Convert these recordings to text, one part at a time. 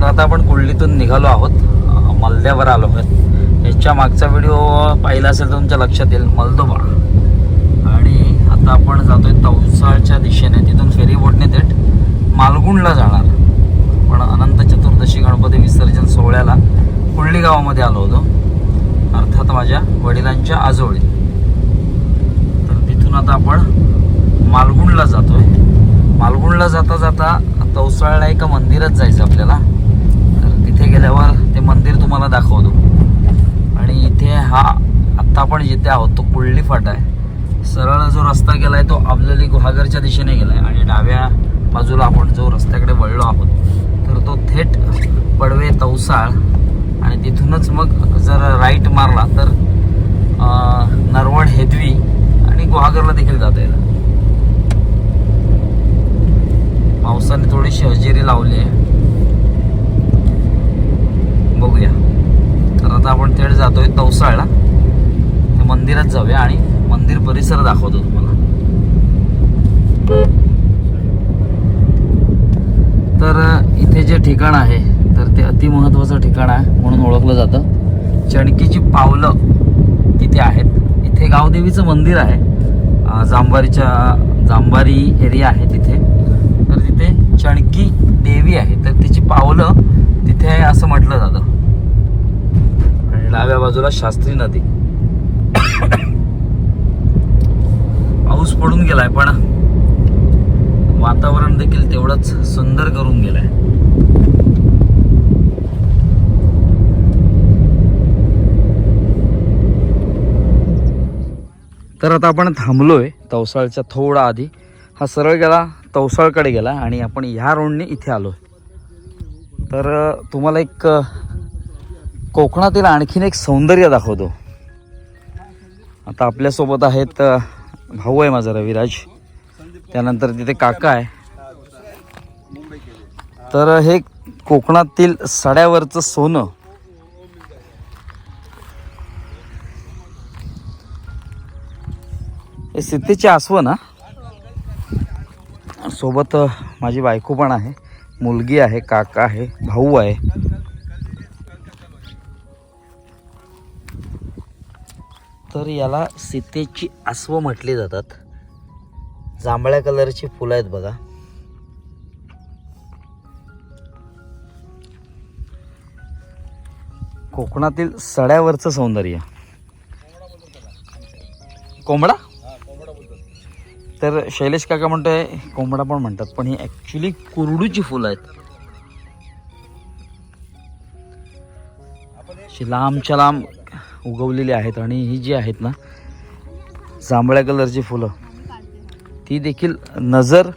तर आता आपण कुर्लीतून निघालो आहोत. मलद्यावर आलो आहोत. याच्या मागचा व्हिडिओ पाहिला असेल तर तुमच्या लक्षात येईल. मलदोबा. आणि आता आपण जातोय तवसाळच्या दिशेने. तिथून फेरीबोटने थेट मालगुंडला जाणार. पण अनंत चतुर्दशी गणपती विसर्जन सोहळ्याला कुर्ली गावामध्ये आलो होतो. अर्थात माझ्या वडिलांच्या आजोळी. तर तिथून आता आपण मालगुंडला जातोय. मालगुंडला जाता जाता तवसाळला एका मंदिरात जायचं आपल्याला. तिथे गेल्यावर ते मंदिर तुम्हाला दाखवतो. आणि इथे हा आत्ता आपण जिथे आहोत तो कुळली फाटा आहे. सरळ जो रस्ता गेलाय तो आपल्याला गुहागरच्या दिशेने गेलाय. आणि डाव्या बाजूला आपण जो रस्त्याकडे वळलो आहोत तर तो थेट पडवे तवसाळ. आणि तिथूनच मग जर राईट मारला तर नरवड हेदवी आणि गुहागरला देखील जाता येईल. पावसाने थोडीशी हजेरी लावली आहे. बघूया. तर आता आपण थेट जातोय तवसाळला त्या मंदिरात जाऊया आणि मंदिर परिसर दाखवतो तुम्हाला. तर इथे जे ठिकाण आहे तर ते अतिमहत्वाचं ठिकाण आहे म्हणून ओळखलं जातं. चणकीची पावलं इथे आहेत. इथे गावदेवीचं मंदिर आहे. जांभारीच्या जांभारी एरिया आहे तिथे. तर तिथे चणकी देवी आहे. तर तिची पावलं तिथे आहे असं म्हटलं जातं. आणि डाव्या बाजूला शास्त्री नदी. पाऊस पडून गेलाय पण वातावरण देखील तेवढंच सुंदर करून गेलंय. तर आता आपण थांबलोय तवसाळच्या थोडा आधी. हा सरळ गेला तवसाळकडे गेला आणि आपण ह्या रोडने इथे आलोय. तर तुम्हाला एक कोकणातील आणखीन एक सौंदर्य दाखवतो. आता आपल्यासोबत आहेत भाऊ आहे माझा रविराज. त्यानंतर तिथे काका आहे. तर हे कोकणातील सड्यावरचं सोनं. हे सिद्धीची आसवं ना? सोबत माझी बायको पण आहे. मुलगी आहे काका आहे भाऊ आहे. तर याला सीतेची आसव म्हटली जातात. जांभळ्या कलरची फुलं आहेत बघा. कोकणातील सड्यावरचं सौंदर्य. कोंबडा? तर शैलेश काका म्हणतोय कोंबडा पण म्हणतात पण ही ॲक्च्युली कुरडूची फुलं आहेत. अशी लांबच्या लांब उगवलेली आहेत आणि ही जी आहेत ना जांभळ्या कलरची फुलं ती देखील नजर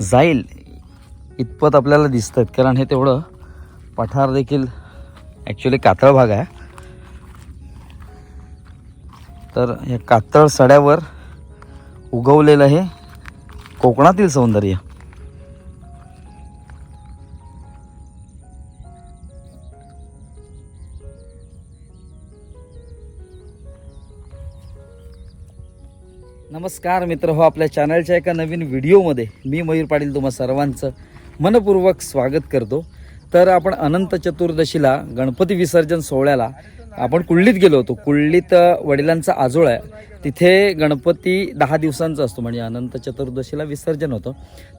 जाईल इतपत आपल्याला दिसत आहेत कारण हे तेवढं पठार देखील ॲक्च्युली कातळ भाग आहे. तर या कातळ सड्यावर उगवलेलं हे कोकणातील सौंदर्य. नमस्कार मित्र हो आपल्या चॅनलच्या एका नवीन व्हिडिओमध्ये मी मयूर पाटील तुम्हा सर्वांचं मनपूर्वक स्वागत करतो. तर आपण अनंत चतुर्दशीला गणपती विसर्जन सोहळ्याला आपण कुल्लीत गेलो होतो. कुल्लीत वडिलांचा आजोळ आहे. तिथे गणपती दहा दिवसांचा असतो. म्हणजे अनंत चतुर्दशीला विसर्जन होतं.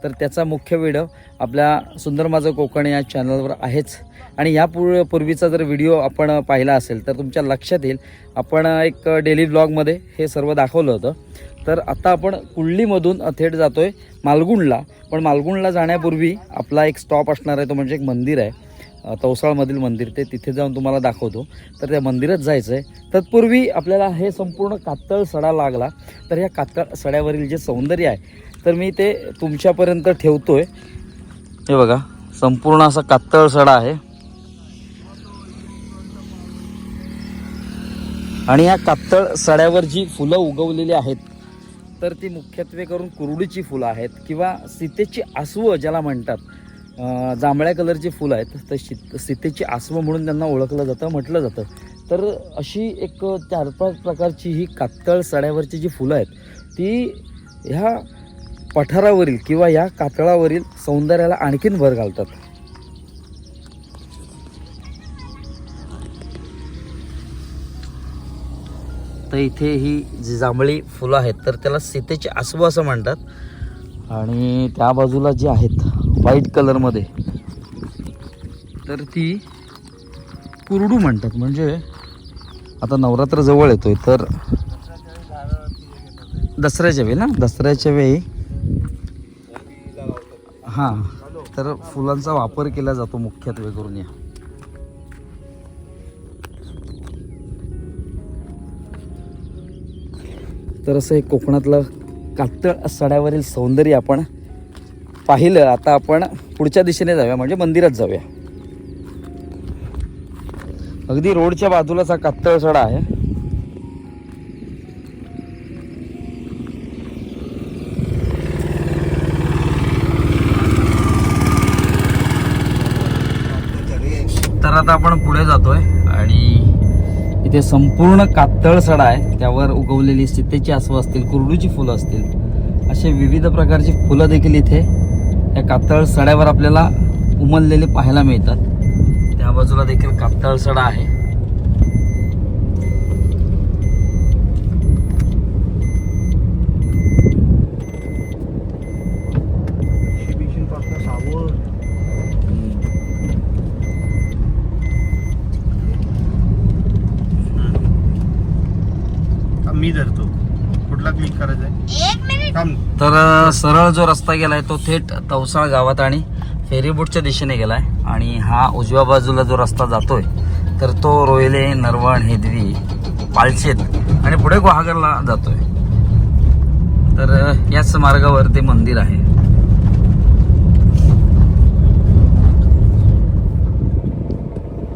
तर त्याचा मुख्य व्हिडिओ आपल्या सुंदर माझं कोकण या चॅनलवर आहेच. आणि या पूर पूर्वीचा जर व्हिडिओ आपण पाहिला असेल तर तुमच्या लक्षात येईल. आपण एक डेली ब्लॉगमध्ये हे सर्व दाखवलं होतं. तर आता आपण कुल्लीमधून थेट आहे मालगुंडला. पण मालगुंडला जाण्यापूर्वी आपला एक स्टॉप असणार आहे. तो म्हणजे एक मंदिर आहे. तवसाळमधील मंदिर ते तिथे जाऊन तुम्हाला दाखवतो. तर त्या मंदिरात जायचं आहे तत्पूर्वी आपल्याला हे संपूर्ण कातळ सडा लागला. तर या कातळ सड्यावरील जे सौंदर्य आहे तर मी ते तुमच्यापर्यंत ठेवतो आहे हे बघा संपूर्ण असा कातळ सडा आहे. आणि या कातळ सड्यावर जी फुलं उगवलेली आहेत तर ती मुख्यत्वे करून कुरडीची फुलं आहेत किंवा सीतेची आसवं ज्याला म्हणतात. जांभळ्या कलरची फुलं आहेत. तर शीत सीतेची आसवं म्हणून त्यांना ओळखलं जातं म्हटलं जातं. तर अशी एक चार पाच प्रकारची ही कातळ सड्यावरची जी फुलं आहेत ती ह्या पठारावरील किंवा या कातळावरील सौंदर्याला आणखीन भर घालतात. तर इथे ही जी जांभळी फुलं आहेत तर त्याला सीतेची आसवं असं म्हणतात. आणि त्या बाजूला जे आहेत व्हाईट कलरमध्ये तर ती कुरडू म्हणतात. म्हणजे आता नवरात्र जवळ येतोय तर दसऱ्याच्या वेळी ना? दसऱ्याच्या वेळी हां तर फुलांचा वापर केला जातो मुख्यत्वे करून या. तर असं एक कोकणातलं कातळ सड्यावरील सौंदर्य आपण पाहिलं आता आपण पुढच्या दिशेने जाऊया म्हणजे मंदिरात जाऊया. अगदी रोडच्या बाजूलाच हा कातळ सडा आहे. तर आता आपण पुढे जातोय आणि इथे संपूर्ण कातळसडा आहे. त्यावर उगवलेली सीतेची आसवं असतील कुरडूची फुलं असतील असे विविध प्रकारची फुलं देखील इथे या कातळ सड्यावर आपल्याला उमललेले पाहायला मिळतात. त्या बाजूला देखील कातळ सडा आहे. मी धरतो. कुठला क्लिक करायचा आहे तर सरळ जो रस्ता गेलाय तो थेट तवसाळ गावात आणि फेरीबोटच्या दिशेने गेलाय. आणि हा उजव्या बाजूला जो रस्ता जातोय तर तो रोहिले नरवण हेदवी पालशेत आणि पुढे गुहागरला जातोय. तर याच मार्गावर ते मंदिर आहे.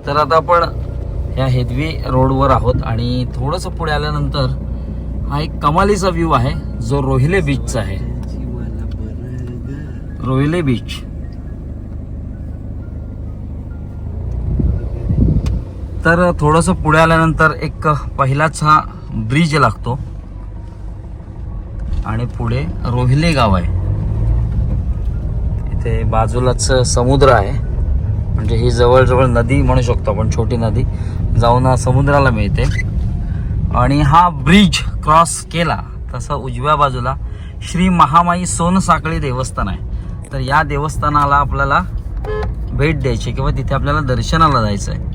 तर आता आपण या हेदवी रोडवर आहोत आणि थोडंसं पुढे आल्यानंतर हा एक कमालीचा व्ह्यू आहे. जो रोहिले बीचचा आहे. रोहिले बीच तर थोडंसं पुढे आल्यानंतर एक पहिलाच हा ब्रिज लागतो. आणि पुढे रोहिले गाव आहे. इथे बाजूलाच समुद्र आहे. म्हणजे ही जवळजवळ नदी म्हणू शकतो आपण छोटी नदी. जाऊन हा समुद्राला मिळते. आणि हा ब्रिज क्रॉस केला तसं उजव्या बाजूला श्री महामाई सोनसाखळी देवस्थान आहे. तर या देवस्थानाला आपल्याला भेट द्यायची किंवा तिथे आपल्याला दर्शनाला जायचं आहे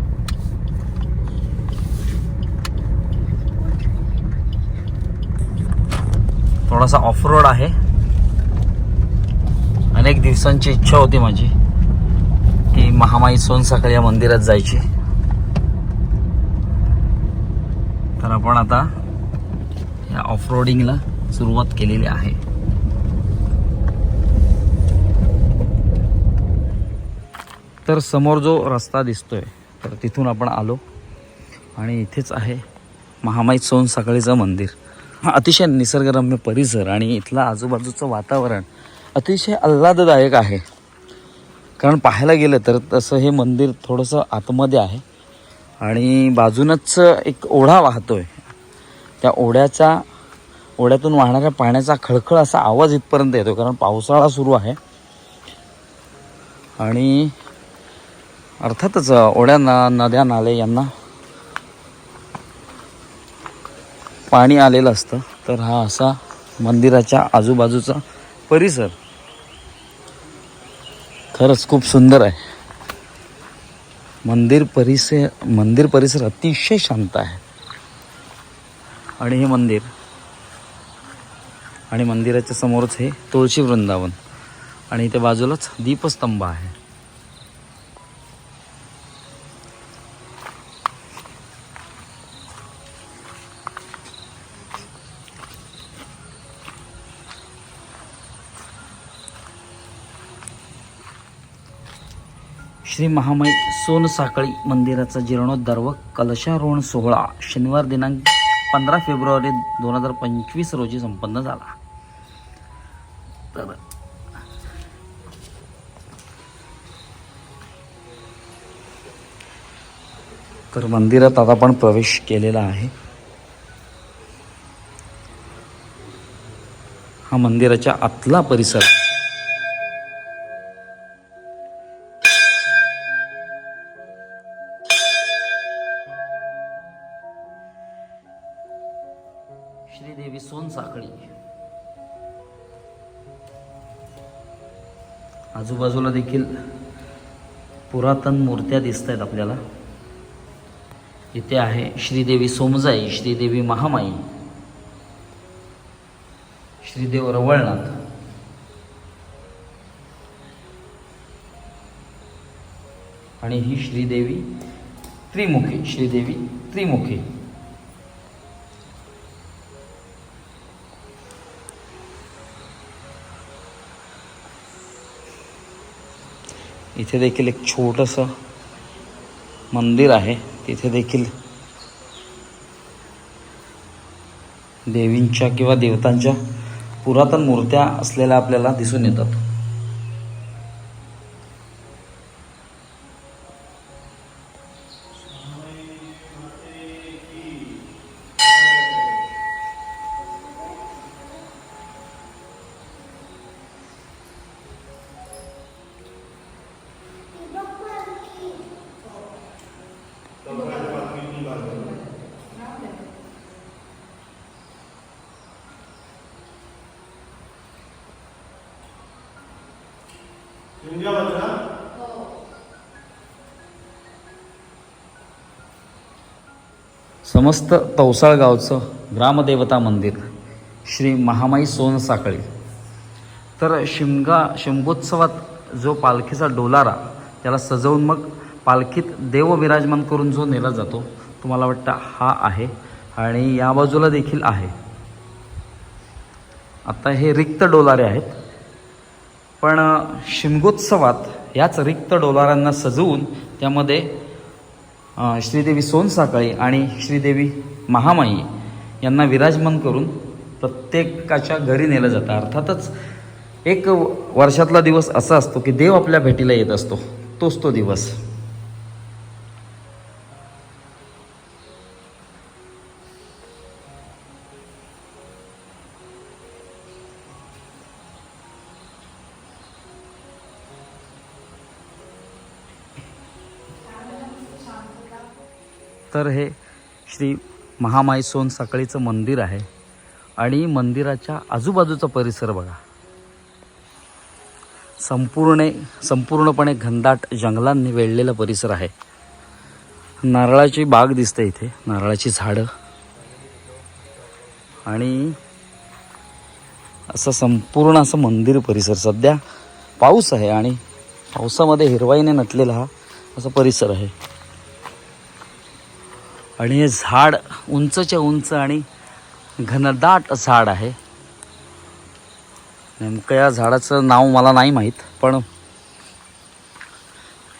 थोडासा ऑफ रोड आहे. अनेक दिवसांची इच्छा होती माझी की महामाई सोनसाखळी या मंदिरात जायची. आपण आता या ऑफ रोडिंगला सुरुवात केलेली आहे. तर समोर जो रस्ता दिसतोय तर तिथून आपण आलो. आणि इथेच आहे महामाई सोनसाखळीचं मंदिर. हा अतिशय निसर्गरम्य परिसर आणि इथलं आजूबाजूचं वातावरण अतिशय आल्हाददायक आहे. कारण पाहायला गेलं तर तसं हे मंदिर थोडंसं आतमध्ये आहे. आणि बाजूनच एक ओढा वाहतोय. त्या ओढ्याचा ओढ्यातून वाहणाऱ्या पाण्याचा खळखळ असा आवाज इथपर्यंत येतो कारण पावसाळा सुरू आहे. आणि अर्थातच ओढ्या ना नद्या नाले यांना पाणी आलेलं असतं. तर हा असा मंदिराच्या आजूबाजूचा परिसर. खरंच खूप सुंदर आहे. मंदिर परिसर मंदिर परिसर अतिशय शांत आहे. आणि हे मंदिर आणि मंदिराच्या समोरच हे तुळशी वृंदावन. आणि इथे बाजूलाच दीपस्तंभ आहे. श्री महामय सोनसाखळी मंदिराचा जीर्णोद्धार व कलशारोहण सोहळा शनिवार दिनांक पंधरा फेब्रुवारी दोन हजार पंचवीस रोजी संपन्न झाला. तर तर मंदिरात आता आपण प्रवेश केलेला आहे. हा मंदिराच्या आतला परिसर श्रीदेवी सोनसाखळी आजूबाजूला देखील पुरातन मूर्त्या दिसत आहेत आपल्याला. इथे आहे श्रीदेवी सोमजाई श्रीदेवी महामाई श्रीदेव रवळनाथ. आणि ही श्रीदेवी त्रिमुखी श्रीदेवी त्रिमुखी. इथे देखील एक छोटंसं मंदिर आहे. तिथे देखील देवींच्या किंवा देवतांच्या पुरातन मूर्त्या असलेल्या आपल्याला दिसून येतात. समस्त तवसाळ गावचं ग्रामदेवता मंदिर श्री महामाई सोनसाखळी तर शिमगा शिमगोत्सवात जो पालखीचा डोलारा त्याला सजवून मग पालखीत देव विराजमान करून जो नेला जातो तुम्हाला वाटतं हा आहे आणि या बाजूला देखील आहे. आता हे रिक्त डोलारे आहेत. पण शिमगोत्सवात याच रिक्त डोलारांना सजवून त्यामध्ये श्रीदेवी सोनसाखळी आणि श्रीदेवी महामाई यांना विराजमान करून प्रत्येकाच्या घरी नेलं जातं. अर्थातच एक वर्षातला दिवस असा असतो की देव आपल्या भेटीला येत असतो. तोच तो दिवस. तर हे श्री महामाई सोन साखळीचं मंदिर आहे. आणि मंदिराच्या आजूबाजूचा परिसर बघा. संपूर्ण संपूर्णपणे घनदाट जंगलांनी वेढलेला परिसर आहे. नारळाची बाग दिसते इथे नारळाची झाडं. आणि असं संपूर्ण असं मंदिर परिसर. सध्या पाऊस आहे आणि पावसामध्ये हिरवाईने नटलेला हा असा परिसर आहे. आणि हे झाड उंचच्या उंच आणि घनदाट झाड आहे. नेमकं या झाडाचं नाव मला नाही माहीत पण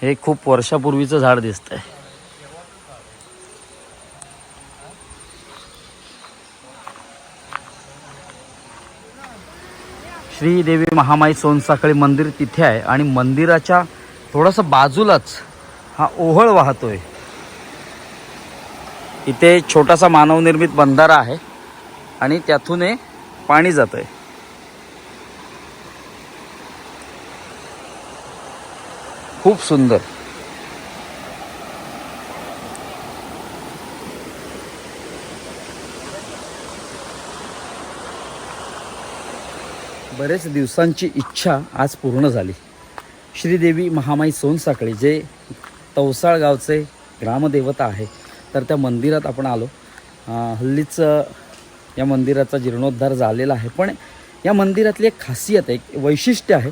हे खूप वर्षापूर्वीचं झाड दिसतंय. श्रीदेवी महामाई सोनसाखळी मंदिर तिथे आहे आणि मंदिराच्या थोडंसं बाजूलाच हा ओहळ वाहतोय. इथे छोटासा मानवनिर्मित बंधारा आहे आणि त्यातून हे पाणी जात आहे खूप सुंदर. बरेच दिवसांची इच्छा आज पूर्ण झाली. श्रीदेवी महामाई सोनसाखळी जे तवसाळ गावचे ग्रामदेवता आहे तर त्या मंदिरात आपण आलो. हल्लीच या मंदिराचा जीर्णोद्धार झालेला आहे. पण या मंदिरातली एक खासियत आहे एक वैशिष्ट्य आहे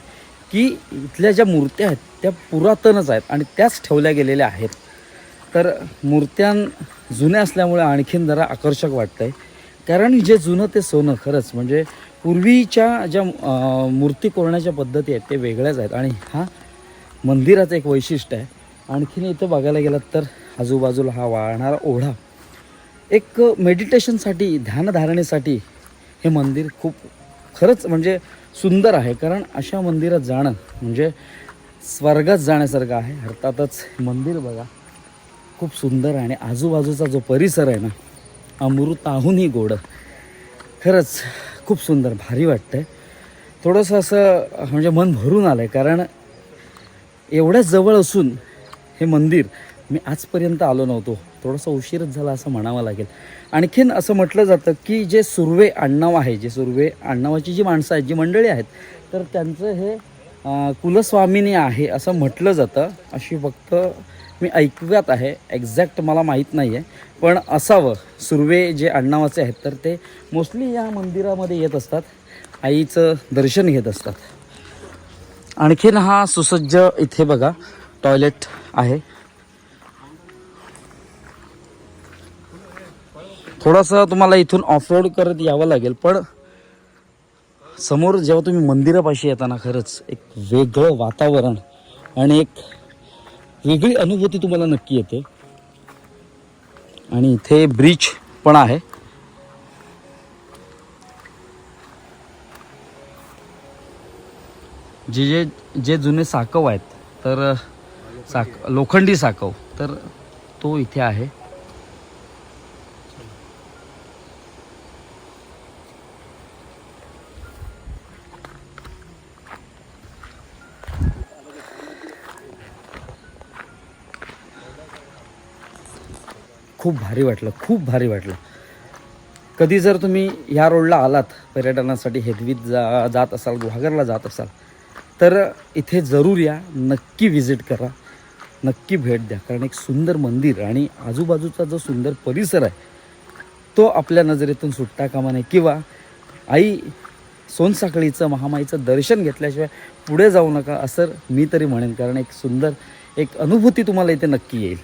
की इथल्या ज्या मूर्त्या आहेत त्या पुरातनच आहेत आणि त्याच ठेवल्या गेलेल्या आहेत. तर मूर्त्यां जुन्या असल्यामुळे आणखीन जरा आकर्षक वाटतं आहे कारण जे जुनं ते सोनं खरंच म्हणजे पूर्वीच्या ज्या मूर्ती कोरण्याच्या पद्धती आहेत ते वेगळ्याच आहेत. आणि हा मंदिराचं एक वैशिष्ट्य आहे. आणखीन इथं बघायला गेलात तर आजूबाजूला हा वाळणारा ओढा. एक मेडिटेशनसाठी ध्यानधारणेसाठी हे मंदिर खूप खरंच म्हणजे सुंदर आहे. कारण अशा मंदिरात जाणं म्हणजे स्वर्गात जाण्यासारखं आहे. अर्थातच मंदिर बघा खूप सुंदर आहे. आणि आजूबाजूचा जो परिसर आहे ना अमृताहूनही गोड. खरंच खूप सुंदर भारी वाटतंय. थोडंसं असं म्हणजे मन भरून आलं आहे कारण एवढ्या जवळ असून हे मंदिर मी आजपर्यंत आलो नव्हतो. थोडासा उशीरच झाला असं म्हणावं लागेल. आणखीन असं म्हटलं जातं की जे सुर्वे आडनाव आहे जे सुर्वे आडनावाची जी माणसं आहेत जी मंडळी आहेत तर त्यांचं हे कुलस्वामिनी आहे असं म्हटलं जातं. अशी फक्त मी ऐकव्यात आहे. एक्झॅक्ट मला माहीत नाही आहे पण असावं. सुर्वे जे आडनावाचे आहेत तर ते मोस्टली या मंदिरामध्ये येत असतात. आईचं दर्शन घेत असतात. आणखीन हा सुसज्ज इथे बघा टॉयलेट आहे. थोडंसं तुम्हाला इथून ऑफरोड करत यावं लागेल पण समोर जेव्हा तुम्ही मंदिरापाशी येताना खरंच एक वेगळं वातावरण आणि एक वेगळी अनुभूती तुम्हाला नक्की येते. आणि इथे ब्रिज पण आहे. जे जे जे जुने साकव आहेत तर साक लोखंडी साकव तर तो इथे आहे. खूप भारी वाटलं खूप भारी वाटलं. कधी जर तुम्ही ह्या रोडला आलात पर्यटनासाठी हेदवीत जा जात असाल गुहागरला जात असाल तर इथे जरूर या नक्की व्हिजिट करा नक्की भेट द्या. कारण एक सुंदर मंदिर आणि आजूबाजूचा जो सुंदर परिसर आहे तो आपल्या नजरेतून सुटता कामा नये. किंवा आई सोनसाखळीचं महामाईचं दर्शन घेतल्याशिवाय पुढे जाऊ नका असं मी तरी म्हणेन. कारण एक सुंदर एक अनुभूती तुम्हाला इथे नक्की येईल.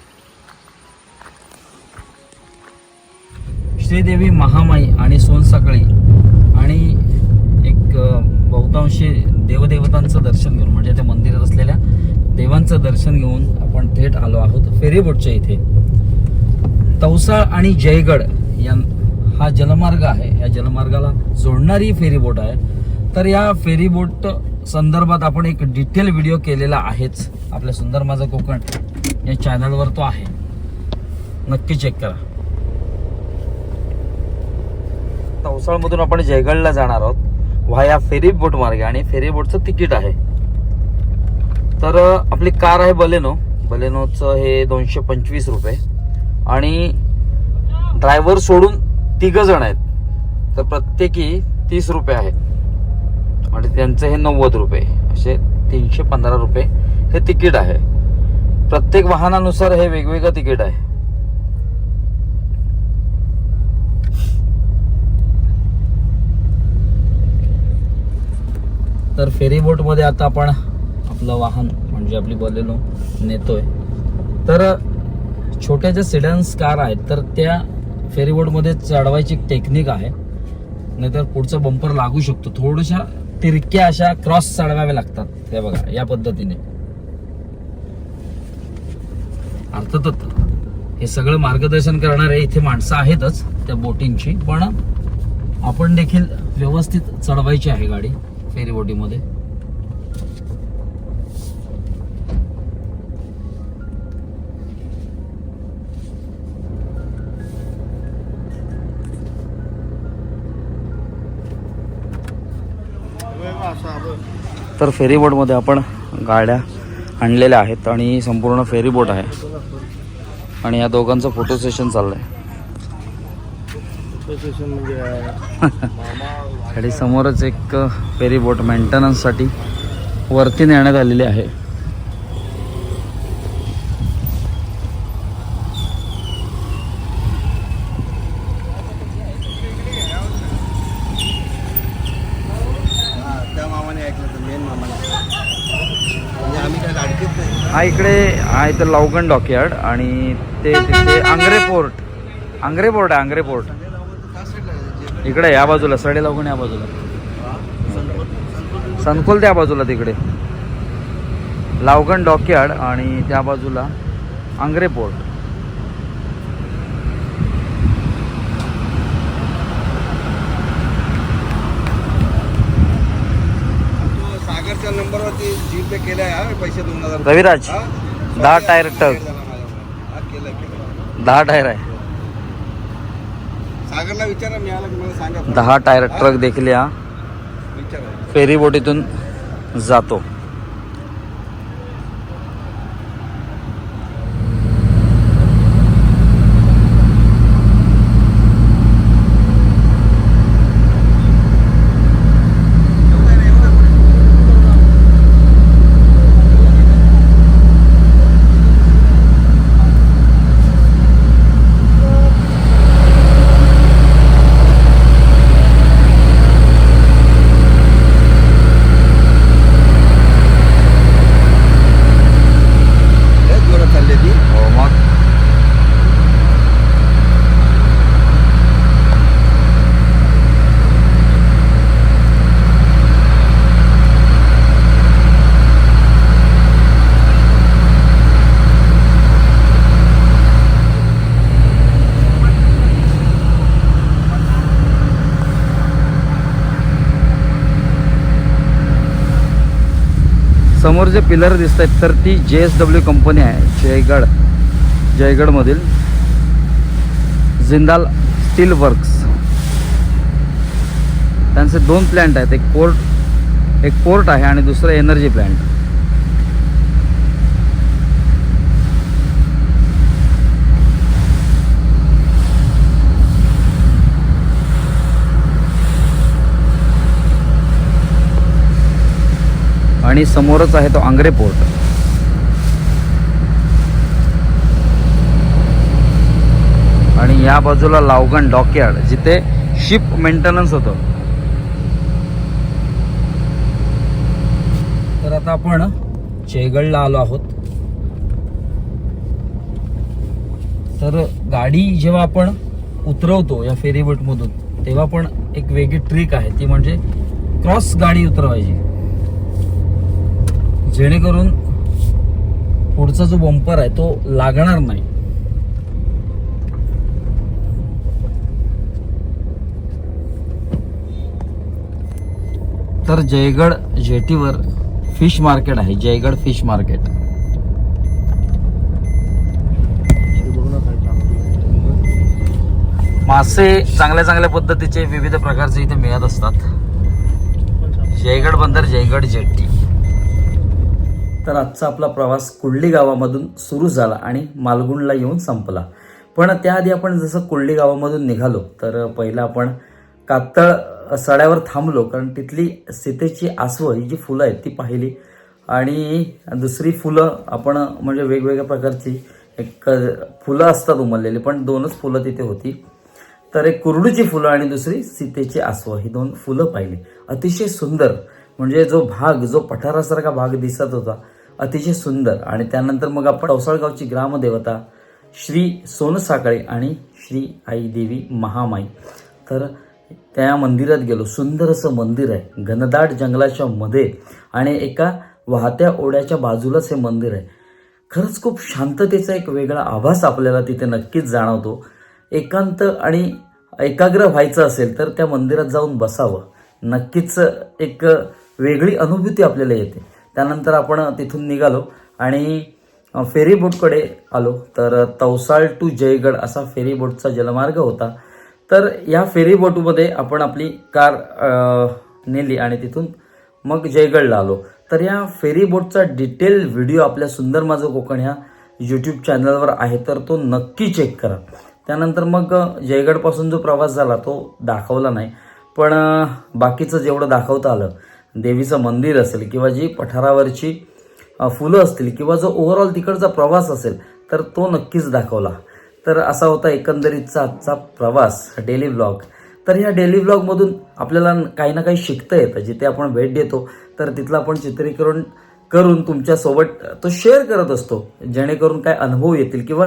श्रीदेवी महामाई आणि सोनसाखळी आणि एक बहुतांशी देवदेवतांचं दर्शन घेऊन म्हणजे त्या मंदिरात असलेल्या देवांचं दर्शन घेऊन आपण थेट आलो आहोत फेरीबोटच्या इथे. तवसाळ आणि जयगड या हा जलमार्ग आहे. या जलमार्गाला जोडणारी फेरीबोट आहे. तर या फेरीबोट संदर्भात आपण एक डिटेल व्हिडिओ केलेला आहेच. आपल्या सुंदर माझा कोकण या चॅनलवर तो आहे. नक्की चेक करा. तवसाळमधून आपण जयगडला जाणार आहोत. व्हाया फेरी बोट मार्गे आणि फेरी बोटचं तिकीट आहे. तर आपली कार आहे बलेनो. बलेनोचं हे दोनशे पंचवीस रुपये. आणि ड्रायव्हर सोडून तिघ जण आहेत. तर प्रत्येकी तीस रुपये आहेत. आणि त्यांचं हे नव्वद रुपये. असे तीनशे पंधरा रुपये हे तिकीट आहे. प्रत्येक वाहनानुसार हे वेगवेगळं तिकीट आहे. तर फेरीबोटमध्ये आता आपण आपलं वाहन म्हणजे आपली बलेनो नेतोय. तर छोट्या ज्या सिडन्स कार आहेत तर त्या फेरीबोटमध्ये चढवायची एक टेक्निक आहे. नाहीतर पुढचा बंपर लागू शकतो. थोड्याशा तिरक्या अशा क्रॉस चढवाव्या लागतात. त्या बघा या पद्धतीने. अर्थातच हे सगळं मार्गदर्शन करणारे इथे माणसं आहेतच त्या बोटिंगची पण आपण देखील व्यवस्थित चढवायची आहे गाडी. फेरी बोटीमध्ये. तर फेरी बोटमध्ये आपण गाड्या आणलेल्या आहेत आणि संपूर्ण फेरी बोट आहे. आणि या दोघांचं फोटो सेशन चाललंय. आणि समोरच एक फेरी बोट मेंटेनन्ससाठी वरती नेण्यात आलेली आहे. त्या मामाने ऐकलं तर मेन मामाने. म्हणजे हा इकडे हा इथं लावगण डॉकयार्ड आणि ते तिथे आंग्रे पोर्ट आंग्रे पोर्ट आहे आंग्रे पोर्ट त्या साईडला आहे, जे- इकडे या बाजूला सडे लावगण या बाजूला सनखोल त्या बाजूला तिकडे लावगण डॉकयार्ड आणि त्या बाजूला आंग्रे पोर्ट तो सागरच्या नंबरवरती जी पे केलाय मी पैसे दोन हजार रुपये. रविराज? दहा टायर टग केलंय. दहा टायर आहे सागरला विचारा मिळाला की मला सांगा. दहा टायर ट्रक देखील या. विचारा. फेरी बोटीतून जातो. समोर जे पिलर दिसत आहेत तर ती जे एस डब्ल्यू कंपनी आहे जयगड जयगडमधील जिंदाल स्टील वर्क्स. त्यांचे दोन प्लॅन्ट आहेत एक पोर्ट एक पोर्ट आहे आणि दुसरं एनर्जी प्लॅन्ट. आणि समोरच आहे तो आंग्रे पोर्ट. आणि या बाजूला लावगण डॉकयार्ड जिथे शिप मेंटेनन्स होतं. तर आता आपण जयगडला आलो आहोत. तर गाडी जेव्हा आपण उतरवतो या फेरीबोटमधून मधून तेव्हा पण एक वेगळी ट्रिक आहे ती म्हणजे क्रॉस गाडी उतरवायची. जेणेकरून पुढचा जो बंपर आहे तो लागणार नाही. तर जयगड जेटीवर फिश मार्केट आहे. जयगड फिश मार्केट मासे चांगल्या चांगल्या पद्धतीचे विविध प्रकारचे इथे मिळत असतात. जयगड बंदर जयगड जेटी. तर आजचा आपला प्रवास कुर्ली गावामधून सुरू झाला आणि मालगुंडला येऊन संपला. पण त्याआधी आपण जसं कुर्ली गावामधून निघालो तर पहिलं आपण कातळ सड्यावर थांबलो कारण तिथली सीतेची आसवं ही जी फुलं आहेत ती पाहिली. आणि दुसरी फुलं आपण म्हणजे वेगवेगळ्या प्रकारची एक फुलं असतात उमललेली पण दोनच फुलं तिथे होती. तर एक कुरडूची फुलं आणि दुसरी सीतेची आसवं ही दोन फुलं पाहिली. अतिशय सुंदर म्हणजे जो भाग जो पठारासारखा भाग दिसत होता अतिशय सुंदर. आणि त्यानंतर मग आपण औसाळगावची ग्रामदेवता श्री सोनसाकळे आणि श्री आई देवी महामाई. तर त्या मंदिरात गेलो. सुंदर असं मंदिर आहे. घनदाट जंगलाच्या मध्ये आणि एका वाहत्या ओढ्याच्या बाजूलाच हे मंदिर आहे. खरंच खूप शांततेचा एक वेगळा आभास आपल्याला तिथे नक्कीच जाणवतो. एकांत आणि एकाग्र व्हायचं असेल तर त्या मंदिरात जाऊन बसावं. नक्कीच एक वेगळी अनुभूती आपल्याला येते. त्यानंतर आपण तिथून निघालो आणि फेरीबोटकडे आलो. तर तवसाळ टू जयगड असा फेरीबोटचा जलमार्ग होता. तर या फेरीबोटमध्ये आपण आपली कार नेली आणि तिथून मग जयगडला आलो. तर या फेरीबोटचा डिटेल व्हिडिओ आपल्या सुंदर माझं कोकण ह्या यूट्यूब चॅनलवर आहे. तर तो नक्की चेक करा. त्यानंतर मग जयगडपासून जो प्रवास झाला तो दाखवला नाही. पण बाकीचं जेवढं दाखवता आलं देवीचं मंदिर असेल किंवा जी पठारावरची फुलं असतील किंवा जो ओव्हरऑल तिकडचा प्रवास असेल तर तो नक्कीच दाखवला. तर असा होता एकंदरीतचा आजचा प्रवास डेली ब्लॉग तर ह्या डेली ब्लॉगमधून आपल्याला काही ना काही शिकता येतं जिथे आपण भेट देतो तर तिथलं आपण चित्रीकरण करून तुमच्यासोबत तो शेअर करत असतो जेणेकरून काय अनुभव येतील किंवा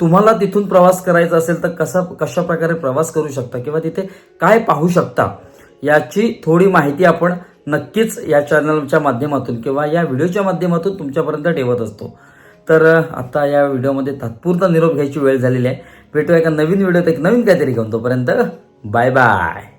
तुम्हाला तिथून प्रवास करायचा असेल तर कसा कशा प्रकारे प्रवास करू शकता किंवा तिथे काय पाहू शकता याची थोडी माहिती आपण नक्कीच या चॅनलच्या माध्यमातून किंवा या व्हिडिओच्या माध्यमातून तुमच्यापर्यंत ठेवत असतो. तर आता या व्हिडिओमध्ये तात्पुरता निरोप घ्यायची वेळ झालेली आहे. भेटूया एका नवीन व्हिडिओत एक नवीन काहीतरी घेऊन तोपर्यंत बाय बाय